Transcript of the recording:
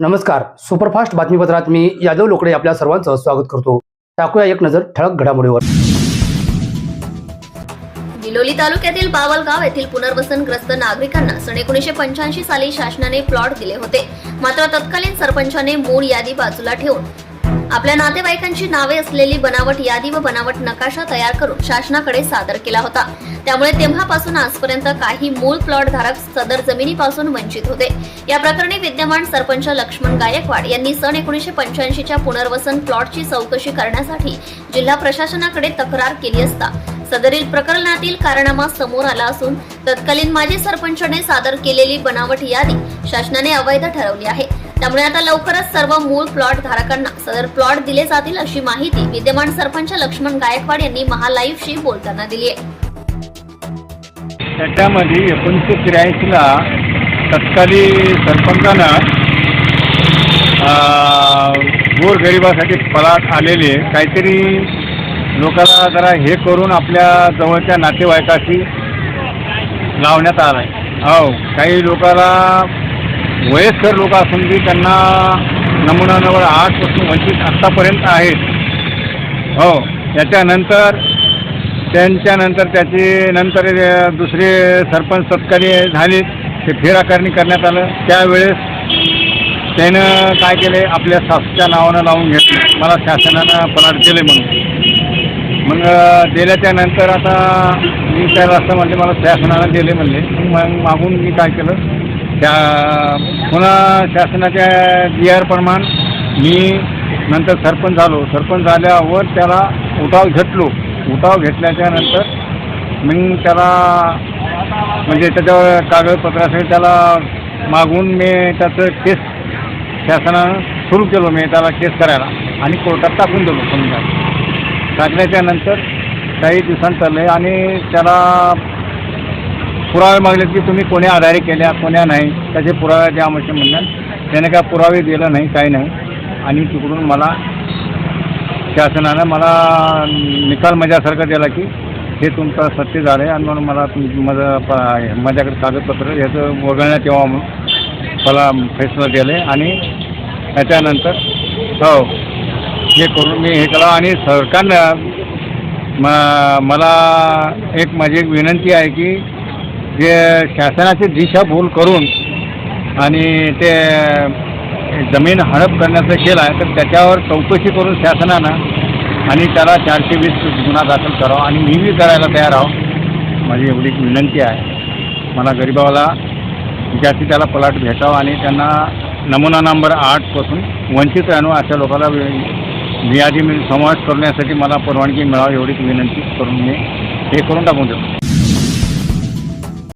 नमस्कार. सुपरफास्ट बातमीपत्रात मी यादव लोकडे आपल्या सर्वांचं स्वागत करतो. टाकूया एक नजर ठळक घडामोडीवर. बिलोली तालुक्यातील बावलगाव येथील पुनर्वसनग्रस्त नागरिकांना सन एकोणीशे पंच्याऐंशी साली शासनाने प्लॉट दिले होते. मात्र तत्कालीन सरपंचाने मूळ यादी बाजूला ठेवून आपल्या नातेवाईकांची नावे असलेली बनावट यादी व बनावट नकाशा तयार करून शासनाकडे सादर केला होता. त्यामुळे तेव्हापासून आजपर्यंत काही मूळ प्लॉट धारक सदर जमिनीपासून वंचित होते. या प्रकरणी विद्यमान सरपंच लक्ष्मण गायकवाड यांनी सन एकोणीशे पंच्याऐंशीच्या पुनर्वसन प्लॉटची चौकशी करण्यासाठी जिल्हा प्रशासनाकडे तक्रार केली असता. सदरील प्रकरणातील कारनामा समोर आला असून तत्कालीन माजी सरपंचने सादर केलेली बनावट यादी शासनाने अवैध ठरवली आहे. त्यामुळे आता लवकरच सर्व मूळ प्लॉट धारकांना सदर प्लॉट दिले जातील अशी माहिती विद्यमान सरपंच लक्ष्मण गायकवाड यांनी महालाईव्हशी बोलताना दिली आहे. त्याच्यामध्ये एकोणीसशे त्र्याऐंशीला तत्कालीन सरपंचानं गोरगरिबासाठी पलाट आलेले काहीतरी लोकांना जरा हे करून आपल्या जवळच्या नातेवाईकाशी लावण्यात आलं आहे हो काही लोकांना वयस्कर लोक असून की त्यांना नमुना आठ आठपासून वंचित आत्तापर्यंत आहेत. हो त्याच्यानंतर त्यांच्यानंतर त्याचे नंतर दुसरे सरपंच तत्काली झाले ते फेराकारणी करण्यात आलं. त्यावेळेस त्यानं काय केले? आपल्या सासूच्या नावानं लावून घेतलं. मला शासनानं पलाट दिले म्हणून. मग दिल्याच्या नंतर आता मी त्याला असं म्हणले मला शासनानं दिले म्हणले. मग मागून मी काय केलं? त्या पुन्हा शासनाच्या जी आर प्रमाण मी नंतर सरपंच झालो. सरपंच झाल्यावर त्याला उठाव घेतलो. उठाव घेतल्याच्या नंतर मग त्याला म्हणजे त्याच्यावर कागदपत्रासाठी त्याला मागून मी त्याचं केस शासनानं सुरू केलो मी त्याला केस करायला आणि कोर्टात टाकून दिलो समजा. टाकल्याच्या नंतर काही दिवसांत चालले आणि त्याला पुरावे मागलेत की तुम्ही कोणी आधारे केल्या कोण्या नाही त्याचे पुरावे द्या असे म्हणणार त्याने काय पुरावे दिलं नाही काही नाही. आणि तिकडून मला शासनानं मला निकाल माझ्यासारखा दिला की हे तुमचं सत्य झालं आहे आणि म्हणून मला तुम माझं प- माझ्याकडे कागदपत्र ह्याचं वगळण्यात तेव्हा म्हणून मला फैसला दिले आणि त्याच्यानंतर हो हे करून मी हे केलं आणि सरकारनं म मला एक माझी एक विनंती आहे की जे शासनाची दिशाभूल करून आणि ते जमीन हडप करण्याचं केलं आहे तर त्याच्यावर चौकशी करून शासनानं आणि त्याला चारशे वीस गुन्हा दाखल करावा. आणि मी बी करायला तयार आहो माझी एवढी विनंती आहे. मला गरिबाला ज्याची त्याला पलाट भेटावा आणि त्यांना नमुना नंबर आठपासून वंचित राहणं अशा लोकांना मी आधी मी समावेश करण्यासाठी मला परवानगी मिळावी एवढीच विनंती करून मी हे करून टाकून देतो.